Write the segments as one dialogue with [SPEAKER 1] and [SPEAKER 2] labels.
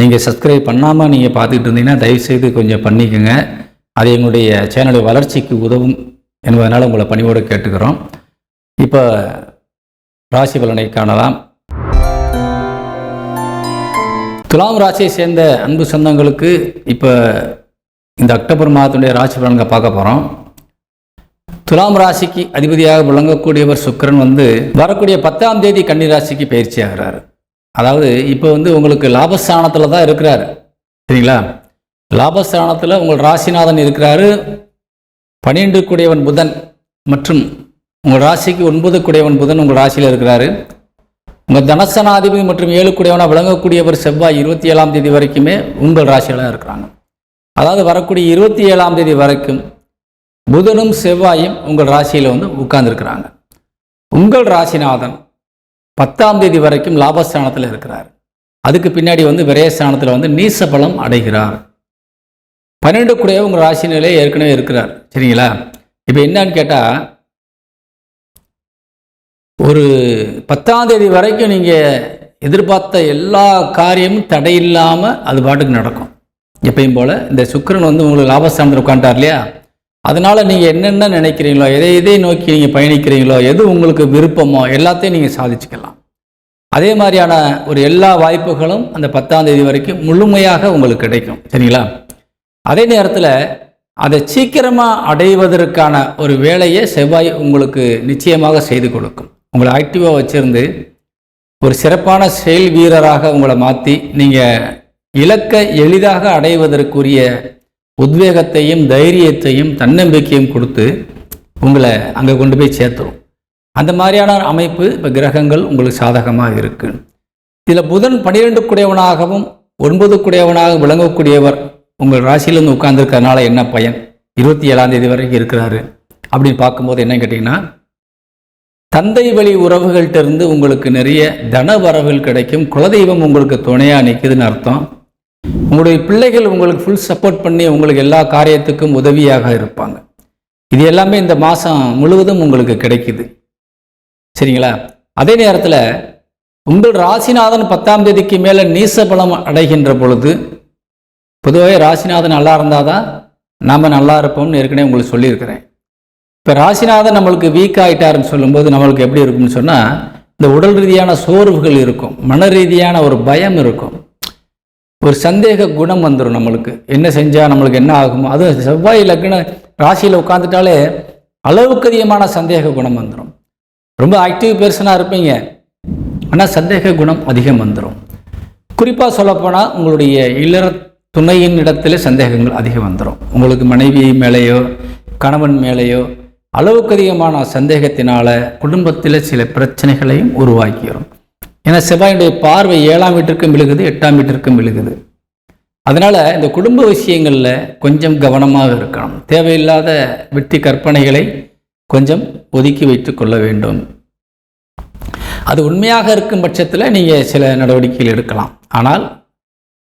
[SPEAKER 1] நீங்கள் சப்ஸ்கிரைப் பண்ணாமல் நீங்கள் பார்த்துக்கிட்டு இருந்தீங்கன்னா தயவுசெய்து கொஞ்சம் பண்ணிக்கோங்க. அது எங்களுடைய சேனலுடைய வளர்ச்சிக்கு உதவும் என்பதனால் உங்களை பணிவோடு கேட்டுக்கிறோம். இப்போ ராசி பலனை காணலாம். துலாம் ராசியை சேர்ந்த அன்பு சொந்தங்களுக்கு இப்போ இந்த அக்டோபர் மாதத்துடைய ராசி பலன்களை பார்க்க போகிறோம் துலாம் ராசிக்கு அதிபதியாக விளங்கக்கூடியவர் சுக்கரன் வந்து வரக்கூடிய பத்தாம் தேதி கன்னி ராசிக்கு பயிற்சி ஆகிறார். அதாவது இப்போ வந்து உங்களுக்கு லாபஸ்தானத்தில் தான் இருக்கிறாரு. சரிங்களா? லாபஸ்தானத்தில் உங்கள் ராசிநாதன் இருக்கிறாரு. பன்னிரெண்டு கூடியவன் புதன் மற்றும் உங்கள் ராசிக்கு ஒன்பது கூடியவன் புதன் உங்கள் ராசியில் இருக்கிறாரு. உங்கள் தனசனாதிபதி மற்றும் ஏழு கூடியவனாக விளங்கக்கூடியவர் செவ்வாய் இருபத்தி ஏழாம் தேதி வரைக்குமே உங்கள் ராசியில் தான் இருக்கிறாங்க. அதாவது வரக்கூடிய இருபத்தி ஏழாம் தேதி வரைக்கும் புதனும் செவ்வாயும் உங்கள் ராசியில் வந்து உட்கார்ந்துருக்கிறாங்க. உங்கள் ராசிநாதன் பத்தாம் தேதி வரைக்கும் லாபஸ்தானத்தில் இருக்கிறார். அதுக்கு பின்னாடி வந்து விரயஸ்தானத்தில் வந்து நீச பலம் அடைகிறார். பன்னெண்டு கூடவே உங்கள் ராசி நிலையே ஏற்கனவே இருக்கிறார். சரிங்களா? இப்போ என்னன்னு கேட்டால் ஒரு பத்தாம் தேதி வரைக்கும் நீங்கள் எதிர்பார்த்த எல்லா காரியமும் தடையில்லாமல் அது பாட்டுக்கு நடக்கும். எப்பயும் போல் இந்த சுக்கிரன் வந்து உங்களுக்கு லாபஸ்தானத்தில் உட்காந்துட்டார் இல்லையா? அதனால் நீங்கள் என்னென்ன நினைக்கிறீங்களோ எதை எதை நோக்கி நீங்கள் பயணிக்கிறீங்களோ எது உங்களுக்கு விருப்பமோ எல்லாத்தையும் நீங்கள் சாதிச்சுக்கலாம். அதே மாதிரியான ஒரு எல்லா வாய்ப்புகளும் அந்த பத்தாம் தேதி வரைக்கும் முழுமையாக உங்களுக்கு கிடைக்கும். சரிங்களா? அதே நேரத்தில் அதை சீக்கிரமாக அடைவதற்கான ஒரு வேலையை செவ்வாய் உங்களுக்கு நிச்சயமாக செய்து கொடுக்கும். உங்களை ஆக்டிவாக வச்சுருந்து ஒரு சிறப்பான செயல் வீரராக உங்களை மாற்றி நீங்கள் இலக்கை எளிதாக அடைவதற்குரிய உத்வேகத்தையும் தைரியத்தையும் தன்னம்பிக்கையும் கொடுத்து உங்களை அங்கே கொண்டு போய் சேர்த்துரும். அந்த மாதிரியான அமைப்பு இப்போ கிரகங்கள் உங்களுக்கு சாதகமாக இருக்கு. இதில் புதன் பனிரெண்டு குடையவனாகவும் ஒன்பது குடையவனாக விளங்கக்கூடியவர் உங்கள் ராசியிலேருந்து வந்து உட்கார்ந்துருக்கறனால என்ன பயன்? இருபத்தி ஏழாம் தேதி வரைக்கும் இருக்கிறாரு. அப்படின்னு பார்க்கும்போது என்ன கேட்டிங்கன்னா தந்தை வழி உறவுகள்கிட்ட இருந்து உங்களுக்கு நிறைய தன வரவுகள் கிடைக்கும். குலதெய்வம் உங்களுக்கு துணையாக நிற்குதுன்னு அர்த்தம். உங்களுடைய பிள்ளைகள் உங்களுக்கு ஃபுல் சப்போர்ட் பண்ணி உங்களுக்கு எல்லா காரியத்துக்கும் உதவியாக இருப்பாங்க. இது எல்லாமே இந்த மாதம் முழுவதும் உங்களுக்கு கிடைக்குது. சரிங்களா? அதே நேரத்தில் உங்கள் ராசிநாதன் பத்தாம் தேதிக்கு மேலே நீச பலம் அடைகின்ற பொழுது பொதுவாகவே ராசிநாதன் நல்லா இருந்தால் தான் நாம் நல்லா இருப்போம்னு ஏற்கனவே உங்களுக்கு சொல்லியிருக்கிறேன். இப்போ ராசிநாதன் நம்மளுக்கு வீக் ஆகிட்டாருன்னு சொல்லும்போது நம்மளுக்கு எப்படி இருக்கும்னு சொன்னால் இந்த உடல் ரீதியான சோர்வுகள் இருக்கும் மன ரீதியான ஒரு பயம் இருக்கும். ஒரு சந்தேக குணம் வந்துடும் நம்மளுக்கு. என்ன செஞ்சால் நம்மளுக்கு என்ன ஆகுமோ. அதுவும் செவ்வாய் லக்ன ராசியில் உட்காந்துட்டாலே அளவுக்கு அதிகமான சந்தேக குணம் வந்துடும் ரொம்ப ஆக்டிவ் பர்சனாக இருப்பீங்க. ஆனால் சந்தேக குணம் அதிகம் வந்துடும் குறிப்பாக சொல்லப்போனால் உங்களுடைய இல்லற துணையின் இடத்துல சந்தேகங்கள் அதிகம் வந்துடும் உங்களுக்கு மனைவி மேலேயோ கணவன் மேலேயோ அளவுக்கு அதிகமான சந்தேகத்தினால குடும்பத்தில் சில பிரச்சனைகளையும் உருவாக்கிடும் ஏன்னா செவ்வாயினுடைய பார்வை ஏழாம் வீட்டிற்கும் விழுகுது எட்டாம் வீட்டிற்கும் விழுகுது. அதனால் இந்த குடும்ப விஷயங்களில் கொஞ்சம் கவனமாக இருக்கணும். தேவையில்லாத வெற்றி கற்பனைகளை கொஞ்சம் ஒதுக்கி வைத்து கொள்ள வேண்டும். அது உண்மையாக இருக்கும் பட்சத்தில் நீங்கள் சில நடவடிக்கைகள் எடுக்கலாம். ஆனால்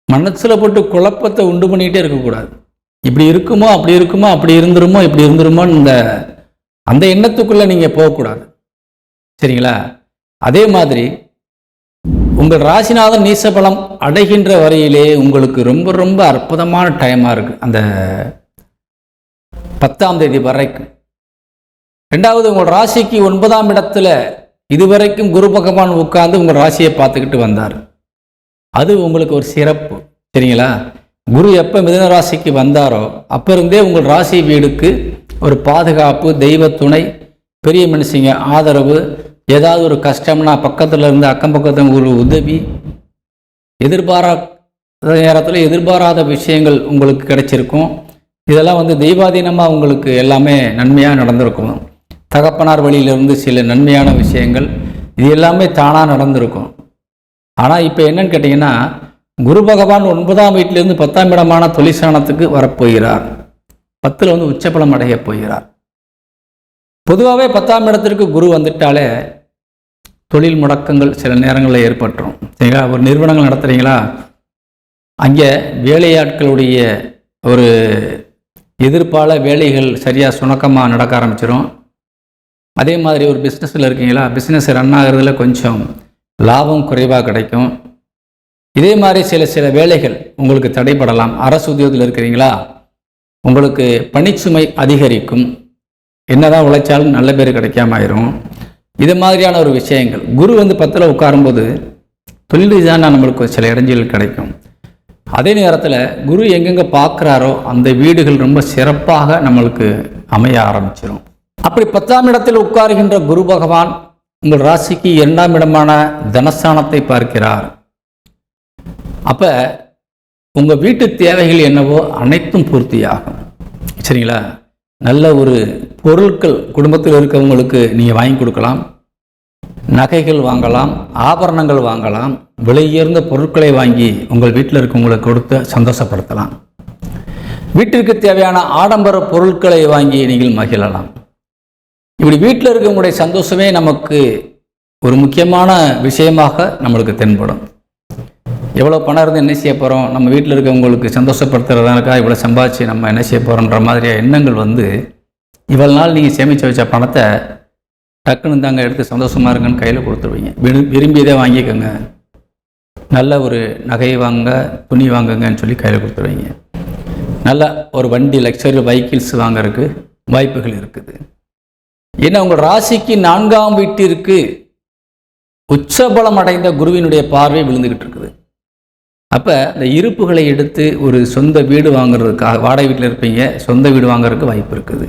[SPEAKER 1] மனசில் போட்டு குழப்பத்தை உண்டு பண்ணிக்கிட்டே இருக்கக்கூடாது. இப்படி இருக்குமோ அப்படி இருக்குமோ அப்படி இருந்துருமோ இப்படி இருந்துருமோன்னு இந்த அந்த எண்ணத்துக்குள்ளே நீங்கள் போகக்கூடாது. சரிங்களா? அதே மாதிரி உங்கள் ராசிநாதன் நீசபலம் அடைகின்ற வரையிலே உங்களுக்கு ரொம்ப ரொம்ப அற்புதமான டைமாக இருக்குது அந்த பத்தாம் தேதி வரைக்கும். ரெண்டாவது உங்கள் ராசிக்கு ஒன்பதாம் இடத்துல இதுவரைக்கும் குரு பகவான் உட்கார்ந்து உங்கள் ராசியை பார்த்துக்கிட்டு வந்தார். அது உங்களுக்கு ஒரு சிறப்பு. சரிங்களா? குரு எப்போ மிதன ராசிக்கு வந்தாரோ அப்போ இருந்தே உங்கள் ராசி வீடுக்கு ஒரு பாதுகாப்பு தெய்வ துணை பெரிய மனுஷங்க ஆதரவு ஏதாவது ஒரு கஷ்டம்னா பக்கத்தில் இருந்து அக்கம் பக்கத்தில் ஒரு உதவி எதிர்பாராத நேரத்தில் எதிர்பாராத விஷயங்கள் உங்களுக்கு கிடைச்சிருக்கும். இதெல்லாம் வந்து தெய்வாதீனமாக உங்களுக்கு எல்லாமே நன்மையாக நடந்திருக்கும். தகப்பனார் வழியிலிருந்து சில நன்மையான விஷயங்கள் இது எல்லாமே தானாக நடந்திருக்கும். ஆனால் இப்போ என்னன்னு கேட்டிங்கன்னா குரு பகவான் ஒன்பதாம் வீட்டிலேருந்து பத்தாம் இடமான தொழிற்சானத்துக்கு வரப்போகிறார். பத்தில் வந்து உச்சபலம் அடைய போகிறார். பொதுவாகவே பத்தாம் இடத்திற்கு குரு வந்துட்டாலே தொழில் முடக்கங்கள் சில நேரங்களில் ஏற்பட்டுரும். சரிங்களா? ஒரு நிறுவனங்கள் நடத்துகிறீங்களா அங்கே வேலையாட்களுடைய ஒரு எதிர்பால வேலைகள் சரியாக சுணக்கமாக நடக்க ஆரம்பிச்சிடும் அதே மாதிரி ஒரு பிஸ்னஸில் இருக்கீங்களா? பிஸ்னஸ் ரன் ஆகிறதுல கொஞ்சம் லாபம் குறைவாக கிடைக்கும். இதே மாதிரி சில சில வேலைகள் உங்களுக்கு தடைப்படலாம் அரசு உத்தியோகத்தில் இருக்கிறீங்களா? உங்களுக்கு பணிச்சுமை அதிகரிக்கும். என்னதான் உழைச்சாலும் நல்ல பேர் கிடைக்காம ஆயிரும் இது மாதிரியான ஒரு விஷயங்கள். குரு வந்து பத்தில் உட்காரும்போது தொழில் ரீதியான நம்மளுக்கு சில இடைஞ்சல் கிடைக்கும். அதே நேரத்தில் குரு எங்கெங்கே பார்க்குறாரோ அந்த வீடுகள் ரொம்ப சிறப்பாக நம்மளுக்கு அமைய ஆரம்பிச்சிடும் அப்படி பத்தாம் இடத்தில் உட்காருகின்ற குரு பகவான் உங்கள் ராசிக்கு இரண்டாம் இடமான தனஸ்தானத்தை பார்க்கிறார். அப்போ உங்கள் வீட்டு தேவைகள் என்னவோ அனைத்தும் பூர்த்தியாகும். சரிங்களா? நல்ல ஒரு பொருட்கள் குடும்பத்தில் இருக்கவங்களுக்கு நீங்கள் வாங்கி கொடுக்கலாம். நகைகள் வாங்கலாம் ஆபரணங்கள் வாங்கலாம் விலையுயர்ந்த பொருட்களை வாங்கி உங்கள் வீட்டில் இருக்கவங்களுக்கு கொடுத்து சந்தோஷப்படுத்தலாம். வீட்டிற்கு தேவையான ஆடம்பர பொருட்களை வாங்கி நீங்கள் மகிழலாம். இப்படி வீட்டில் இருக்கவங்களுடைய சந்தோஷமே நமக்கு ஒரு முக்கியமான விஷயமாக நம்மளுக்கு தென்படும். எவ்வளோ பணம் இருந்து என்ன செய்ய போகிறோம் நம்ம வீட்டில் இருக்கவங்களுக்கு சந்தோஷப்படுத்துறதுனாக்கா இவ்வளோ சம்பாதிச்சு நம்ம என்ன செய்ய போகிறோன்ற மாதிரியான எண்ணங்கள் வந்து இவ்வளோ நாள் நீங்கள் சேமித்து வச்ச பணத்தை டக்குன்னு தாங்க எடுத்து சந்தோஷமாக இருங்கன்னு கையில் கொடுத்துருவீங்க. விரு விரும்பியதே வாங்கிக்கோங்க. நல்ல ஒரு நகை வாங்க துணி வாங்குங்கன்னு சொல்லி கையில் கொடுத்துருவீங்க. நல்ல ஒரு வண்டி லக்ஸரி வெஹிக்கிள்ஸ் வாங்குறதுக்கு வாய்ப்புகள் இருக்குது. ஏன்னா உங்கள் ராசிக்கு நான்காம் வீட்டிற்கு உச்சபலம் அடைந்த குருவினுடைய பார்வை விழுந்துக்கிட்டு இருக்குது. அப்போ இந்த இருப்புகளை எடுத்து ஒரு சொந்த வீடு வாங்குறதுக்காக வாடகை வீட்டில் இருப்பீங்க சொந்த வீடு வாங்குறதுக்கு வாய்ப்பு இருக்குது.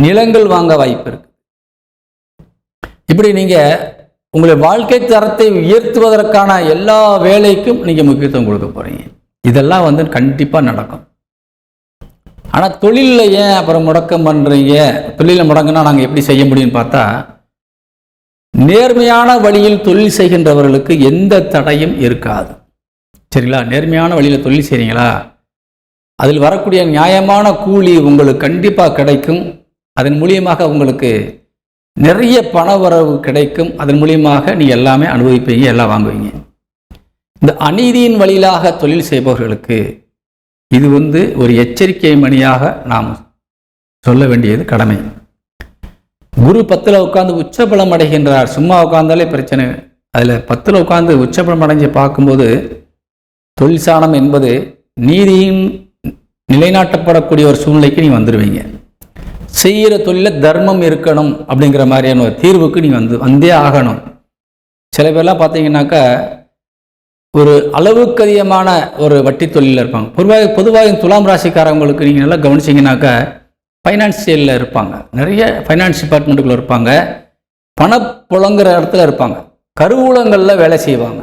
[SPEAKER 1] நிலங்கள் வாங்க வாய்ப்பு இருக்குது இப்படி நீங்கள் உங்களுடைய வாழ்க்கை தரத்தை உயர்த்துவதற்கான எல்லா வேலைக்கும் நீங்கள் முக்கியத்துவம் கொடுக்க போகிறீங்க இதெல்லாம் வந்து கண்டிப்பாக நடக்கும். ஆனால் தொழிலில் ஏன் அப்புறம் முடக்கம் பண்ணுறீங்க தொழிலில் முடங்கினா நாங்கள் எப்படி செய்ய முடியும்னு பார்த்தா நேர்மையான வழியில் தொழில் செய்கின்றவர்களுக்கு எந்த தடையும் இருக்காது. சரிங்களா? நேர்மையான வழியில் தொழில் செய்கிறீங்களா அதில் வரக்கூடிய நியாயமான கூலி உங்களுக்கு கண்டிப்பாக கிடைக்கும். அதன் மூலியமாக உங்களுக்கு நிறைய பண வரவு கிடைக்கும். அதன் மூலியமாக நீங்கள் எல்லாமே அனுபவிப்பீங்க எல்லாம் வாங்குவீங்க. இந்த அநீதியின் வழியிலாக தொழில் செய்பவர்களுக்கு இது வந்து ஒரு எச்சரிக்கை மணியாக நாம் சொல்ல வேண்டியது கடமை. குரு பத்தில் உட்காந்து உச்சபலம் அடைகின்றார். சும்மா உட்காந்தாலே பிரச்சனை. அதில் பத்தில் உட்காந்து உச்சபலம் அடைஞ்சு பார்க்கும்போது தொழில் சாணம் என்பது நீதியின் நிலைநாட்டப்படக்கூடிய ஒரு சூழ்நிலைக்கு நீ வந்துடுவீங்க செய்கிற தொழிலில் தர்மம் இருக்கணும் அப்படிங்கிற மாதிரியான ஒரு தீர்வுக்கு நீங்கள் வந்து வந்தே ஆகணும். சில பேர்லாம் பார்த்தீங்கன்னாக்கா ஒரு அளவுக்கு அதிகமான ஒரு வட்டி தொழிலில் இருப்பாங்க. பொதுவாக பொதுவாக துலாம் ராசிக்காரங்களுக்கு நீங்கள் நல்லா கவனிச்சிங்கனாக்கா ஃபைனான்சியலில் இருப்பாங்க. நிறைய ஃபைனான்ஸ் டிபார்ட்மெண்ட்டுக்குள்ளே இருப்பாங்க. பணப்புழங்குற இடத்துல இருப்பாங்க. கருவூலங்களில் வேலை செய்வாங்க.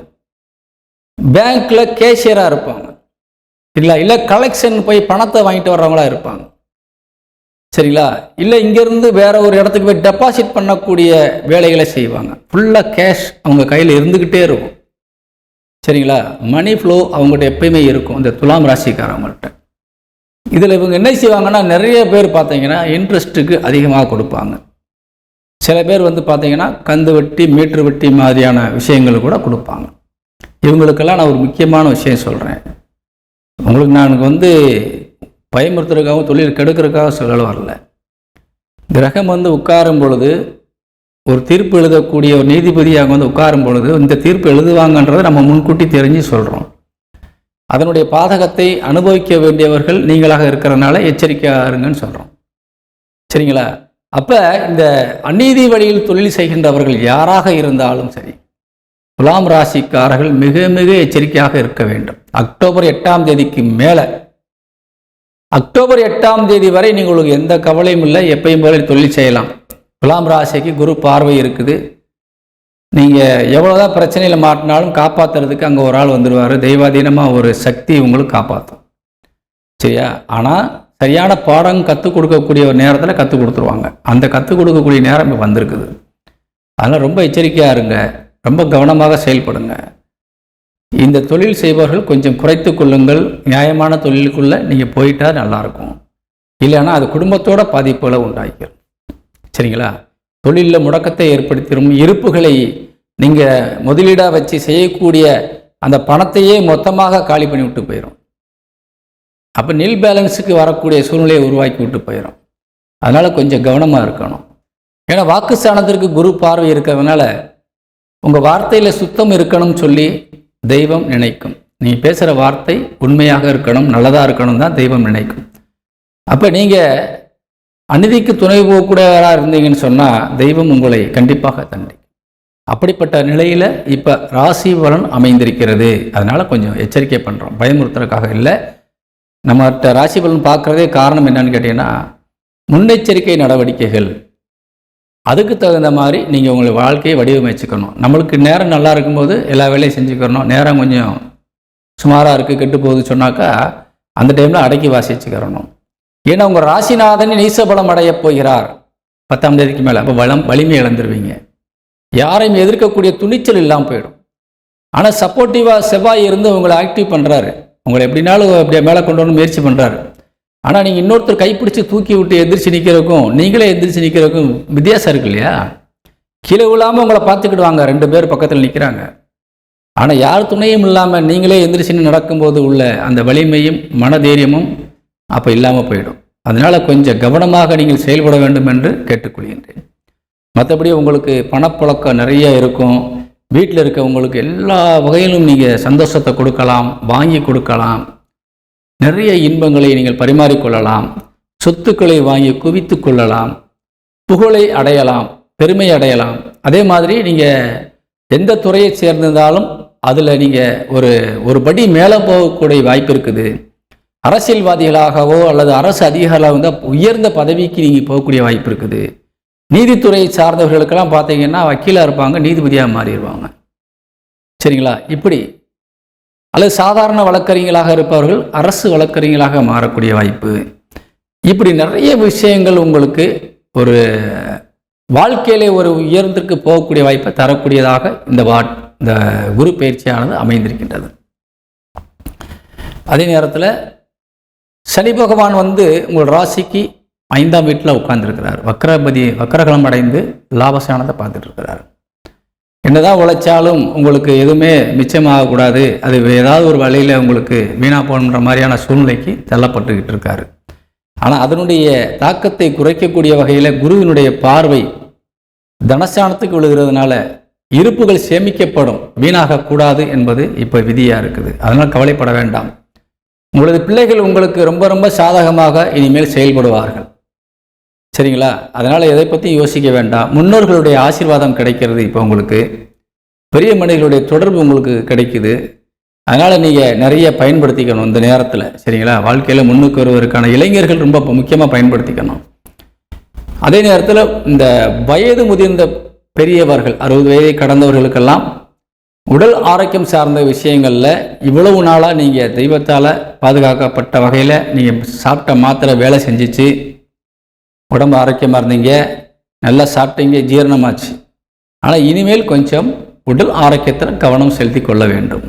[SPEAKER 1] பேங்க்கில் கேஷியராக இருப்பாங்க. இல்லை இல்லை கலெக்ஷன் போய் பணத்தை வாங்கிட்டு வர்றவங்களா இருப்பாங்க. சரிங்களா? இல்லை இங்கேருந்து வேற ஒரு இடத்துக்கு போய் டெபாசிட் பண்ணக்கூடிய வேலைகளை செய்வாங்க. ஃபுல்லாக கேஷ் அவங்க கையில் இருந்துக்கிட்டே இருக்கும். சரிங்களா? மணி ஃப்ளோ அவங்ககிட்ட எப்பயுமே இருக்கும் இந்த துலாம் ராசிக்காரவங்கள்ட்ட. இதில் இவங்க என்ன செய்வாங்கன்னா நிறைய பேர் பார்த்தீங்கன்னா இன்ட்ரெஸ்ட்டுக்கு அதிகமாக கொடுப்பாங்க. சில பேர் வந்து பார்த்தீங்கன்னா கந்து வட்டி மீட்ரு வட்டி மாதிரியான விஷயங்கள் கூட கொடுப்பாங்க. இவங்களுக்கெல்லாம் நான் ஒரு முக்கியமான விஷயம் சொல்கிறேன் உங்களுக்கு நான் வந்து பயமுறுத்துறதுக்காகவும் தொழில் கெடுக்கிறதுக்காக சொல்ல வரல. கிரகம் வந்து உட்காரும் பொழுது ஒரு தீர்ப்பு எழுதக்கூடிய ஒரு நீதிபதியாக வந்து உட்காரும் பொழுது இந்த தீர்ப்பு எழுதுவாங்கன்றதை நம்ம முன்கூட்டி தெரிஞ்சு சொல்கிறோம் அதனுடைய பாதகத்தை அனுபவிக்க வேண்டியவர்கள் நீங்களாக இருக்கிறனால எச்சரிக்கையாக இருங்கன்னு சொல்கிறோம் சரிங்களா? அப்போ இந்த அநீதி வழியில் தொழில் செய்கின்றவர்கள் யாராக இருந்தாலும் சரி துலாம் ராசிக்காரர்கள் மிக மிக எச்சரிக்கையாக இருக்க வேண்டும். அக்டோபர் எட்டாம் தேதிக்கு மேலே அக்டோபர் எட்டாம் தேதி வரை நீங்கள் உங்களுக்கு எந்த கவலையும் இல்லை எப்பயும் போல தொழில் செய்யலாம். துலாம் ராசிக்கு குரு பார்வை இருக்குது. நீங்கள் எவ்வளோதான் பிரச்சனையில் மாட்டினாலும் காப்பாற்றுறதுக்கு அங்கே ஒரு ஆள் வந்துடுவார் தெய்வாதீனமாக ஒரு சக்தி உங்களுக்கு காப்பாற்றும் சரியா? ஆனால் சரியான பாடம் கற்றுக் கொடுக்கக்கூடிய ஒரு நேரத்தில் கற்றுக் கொடுத்துருவாங்க. அந்த கற்றுக் கொடுக்கக்கூடிய நேரம் இப்போ வந்திருக்குது. அதனால் ரொம்ப எச்சரிக்கையாக இருங்க. ரொம்ப கவனமாக செயல்படுங்க. இந்த தொழில் செய்பவர்கள் கொஞ்சம் குறைத்து கொள்ளுங்கள். நியாயமான தொழிலுக்குள்ளே நீங்கள் போயிட்டா நல்லாயிருக்கும் இல்லைன்னா அது குடும்பத்தோட பாதிப்புகளை உண்டாக்கிடும் சரிங்களா? தொழிலில் முடக்கத்தை ஏற்படுத்திடும் இருப்புகளை நீங்கள் முதலீடாக வச்சு செய்யக்கூடிய அந்த பணத்தையே மொத்தமாக காலி பண்ணி விட்டு போயிடும் அப்போ நில் பேலன்ஸுக்கு வரக்கூடிய சூழ்நிலையை உருவாக்கி விட்டு போயிடும் அதனால் கொஞ்சம் கவனமாக இருக்கணும். ஏன்னா வாக்குஸ்தானத்திற்கு குரு பார்வை இருக்கிறதுனால உங்கள் வார்த்தையில் சுத்தம் இருக்கணும்னு சொல்லி தெய்வம் நினைக்கும். நீ பேசுகிற வார்த்தை உண்மையாக இருக்கணும் நல்லதாக இருக்கணும் தான் தெய்வம் நினைக்கும். அப்போ நீங்கள் அநீதிக்கு துணை போகக்கூடியவராக இருந்தீங்கன்னு சொன்னால் தெய்வம் உங்களை கண்டிப்பாக தண்டிக்கும். அப்படிப்பட்ட நிலையில் இப்போ ராசி பலன் அமைந்திருக்கிறது. அதனால் கொஞ்சம் எச்சரிக்கை பண்ணுறோம் பயமுறுத்துறதுக்காக இல்லை. நம்மகிட்ட ராசி பலன் பார்க்குறதே காரணம் என்னன்னு கேட்டிங்கன்னா முன்னெச்சரிக்கை நடவடிக்கைகள். அதுக்கு தகுந்த மாதிரி நீங்கள் உங்களை வாழ்க்கையை வடிவமைச்சுக்கணும். நம்மளுக்கு நேரம் நல்லா இருக்கும்போது எல்லா வேலையும் செஞ்சுக்கிறணும். நேரம் கொஞ்சம் சுமாராக இருக்குது கெட்டு போகுது சொன்னாக்கா அந்த டைமில் அடக்கி வாசிச்சுக்கிறணும். ஏன்னா உங்கள் ராசிநாதன் நீசபலம் அடையப் போகிறார். பத்தாம் தேதிக்கு மேலே. அப்போ வளம் வலிமை இழந்துருவீங்க. யாரையும் எதிர்க்கக்கூடிய துணிச்சல் இல்லாமல் போயிடும். ஆனால் சப்போர்ட்டிவாக செவ்வாய் இருந்து உங்களை ஆக்டிவ் பண்ணுறாரு உங்களை எப்படினாலும் அப்படியே மேலே கொண்டு வரணும் முயற்சி பண்ணுறாரு ஆனால் நீங்கள் இன்னொருத்தர் கைப்பிடிச்சு தூக்கி விட்டு எந்திரிச்சு நிற்கிறதுக்கும் நீங்களே எந்திரிச்சு நிற்கிறதுக்கும் வித்தியாசம் இருக்கு இல்லையா? கீழே விழாமல் உங்களை பார்த்துக்கிடுவாங்க. ரெண்டு பேர் பக்கத்தில் நிற்கிறாங்க ஆனால் யார் துணையும் இல்லாமல் நீங்களே எந்திரிச்சின்னு நடக்கும்போது உள்ள அந்த வலிமையும் மனதைரியமும் அப்போ இல்லாமல் போயிடும். அதனால் கொஞ்சம் கவனமாக நீங்கள் செயல்பட வேண்டும் என்று கேட்டுக்கொள்கின்றேன். மற்றபடி உங்களுக்கு பணப்புழக்கம் நிறைய இருக்கும். வீட்டில் இருக்கவங்களுக்கு எல்லா வகையிலும் நீங்கள் சந்தோஷத்தை கொடுக்கலாம் வாங்கி கொடுக்கலாம். நிறைய இன்பங்களை நீங்கள் பரிமாறிக்கொள்ளலாம். சொத்துக்களை வாங்கி குவித்து கொள்ளலாம். புகழை அடையலாம். பெருமை அடையலாம். அதே மாதிரி நீங்கள் எந்த துறையை சேர்ந்திருந்தாலும் அதில் நீங்கள் ஒரு ஒரு படி மேலே போகக்கூடிய வாய்ப்பு இருக்குது. அரசியல்வாதிகளாகவோ அல்லது அரசு அதிகாரிகளாக இருந்தால் உயர்ந்த பதவிக்கு நீங்கள் போகக்கூடிய வாய்ப்பு இருக்குது. நீதித்துறையை சார்ந்தவர்களுக்கெல்லாம் பார்த்தீங்கன்னா வக்கீலாக இருப்பாங்க நீதிபதியாக மாறிடுவாங்க. சரிங்களா? இப்படி அல்லது சாதாரண வழக்கறிஞர்களாக இருப்பவர்கள் அரசு வழக்கறிஞர்களாக மாறக்கூடிய வாய்ப்பு. இப்படி நிறைய விஷயங்கள் உங்களுக்கு ஒரு வாழ்க்கையிலே ஒரு உயர்ந்திற்கு போகக்கூடிய வாய்ப்பை தரக்கூடியதாக இந்த வா இந்த குரு பயிற்சியானது அமைந்திருக்கின்றது. அதே நேரத்தில் சனி பகவான் வந்து உங்கள் ராசிக்கு ஐந்தாம் வீட்டில் உட்கார்ந்துருக்கிறார். வக்கரபதி வக்கரகலம் அடைந்து லாபசானத்தை பார்த்துட்டு இருக்கிறார். என்னதான் உழைச்சாலும் உங்களுக்கு எதுவுமே மிச்சமாகக்கூடாது. அது ஏதாவது ஒரு வழியில் உங்களுக்கு வீணாக போகணுன்ற மாதிரியான சூழ்நிலைக்கு தள்ளப்பட்டுக்கிட்டு இருக்காரு. ஆனால் அதனுடைய தாக்கத்தை குறைக்கக்கூடிய வகையில் குருவினுடைய பார்வை தனஸ்தானத்துக்கு விழுகிறதுனால இருப்புகள் சேமிக்கப்படும். வீணாகக்கூடாது என்பது இப்போ விதியாக இருக்குது. அதனால் கவலைப்பட வேண்டாம். உங்களது பிள்ளைகள் உங்களுக்கு ரொம்ப ரொம்ப சாதகமாக இனிமேல் செயல்படுவார்கள். சரிங்களா? அதனால் எதை பற்றி யோசிக்க வேண்டாம். முன்னோர்களுடைய ஆசீர்வாதம் கிடைக்கிறது இப்போ உங்களுக்கு. பெரிய மனிதர்களுடைய தொடர்பு உங்களுக்கு கிடைக்குது. அதனால் நீங்கள் நிறைய பயன்படுத்திக்கணும் இந்த நேரத்தில் சரிங்களா? வாழ்க்கையில் முன்னுக்கு வருவதற்கான இளைஞர்கள் ரொம்ப முக்கியமாக பயன்படுத்திக்கணும். அதே நேரத்தில் இந்த வயது முதிர்ந்த பெரியவர்கள் அறுபது வயதை கடந்தவர்களுக்கெல்லாம் உடல் ஆரோக்கியம் சார்ந்த விஷயங்களில் இவ்வளவு நாளாக நீங்கள் தெய்வத்தால் பாதுகாக்கப்பட்ட வகையில் நீங்கள் சாப்பிட்ட மாத்திரை வேலை செஞ்சிச்சு. உடம்பு ஆரோக்கியமாக இருந்தீங்க நல்லா சாப்பிட்டீங்க ஜீரணமாச்சு. ஆனால் இனிமேல் கொஞ்சம் உடல் ஆரோக்கியத்தில் கவனம் செலுத்தி கொள்ள வேண்டும்.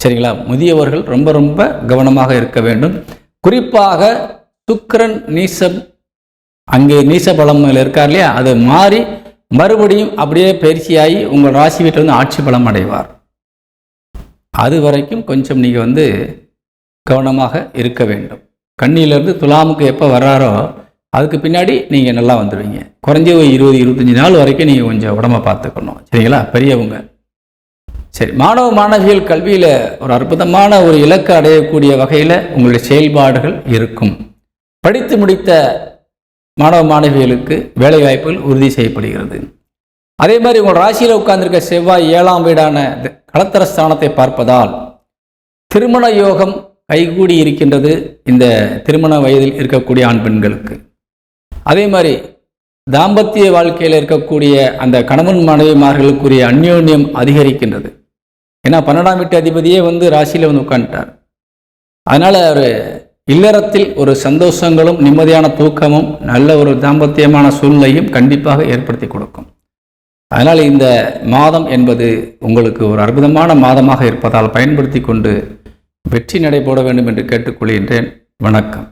[SPEAKER 1] சரிங்களா? முதியவர்கள் ரொம்ப ரொம்ப கவனமாக இருக்க வேண்டும். குறிப்பாக சுக்கரன் நீசம் அங்கே நீச பலம் இருக்கார் இல்லையா? அது மாறி மறுபடியும் அப்படியே பயிற்சியாகி உங்கள் ராசி வீட்டில் வந்து ஆட்சி பலம் அடைவார். அது வரைக்கும் கொஞ்சம் நீங்கள் வந்து கவனமாக இருக்க வேண்டும். கண்ணியிலேருந்து துலாமுக்கு எப்போ வர்றாரோ அதுக்கு பின்னாடி நீங்கள் நல்லா வந்துடுவீங்க குறைஞ்ச ஒரு இருபது இருபத்தஞ்சி நாள் வரைக்கும் நீங்கள் கொஞ்சம் உடம்ப பார்த்துக்கணும். சரிங்களா? பெரியவங்க. சரி மாணவ மாணவிகள் கல்வியில் ஒரு அற்புதமான ஒரு இலக்கு அடையக்கூடிய வகையில் உங்களுடைய செயல்பாடுகள் இருக்கும். படித்து முடித்த மாணவ மாணவிகளுக்கு வேலைவாய்ப்புகள் உறுதி செய்யப்படுகிறது. அதே மாதிரி உங்கள் ராசியில் உட்கார்ந்திருக்க செவ்வாய் ஏழாம் வீடான களத்தர ஸ்தானத்தை பார்ப்பதால் திருமண யோகம் கைகூடி இருக்கின்றது இந்த திருமண வயதில் இருக்கக்கூடிய ஆண் பெண்களுக்கு. அதே மாதிரி தாம்பத்திய வாழ்க்கையில் இருக்கக்கூடிய அந்த கணவன் மனைவிமார்களுக்குரிய அந்யோன்யம் அதிகரிக்கின்றது. ஏன்னா பன்னெண்டாம் வீட்டு அதிபதியே வந்து ராசியில் வந்து உட்காந்துட்டார் அதனால் அவர் இல்லறத்தில் ஒரு சந்தோஷங்களும் நிம்மதியான தூக்கமும் நல்ல ஒரு தாம்பத்தியமான சூழ்நிலையும் கண்டிப்பாக ஏற்படுத்தி கொடுக்கும். அதனால் இந்த மாதம் என்பது உங்களுக்கு ஒரு அற்புதமான மாதமாக இருப்பதால் பயன்படுத்தி கொண்டு வெற்றி நடைபோட வேண்டும் என்று கேட்டுக்கொள்கின்றேன். வணக்கம்.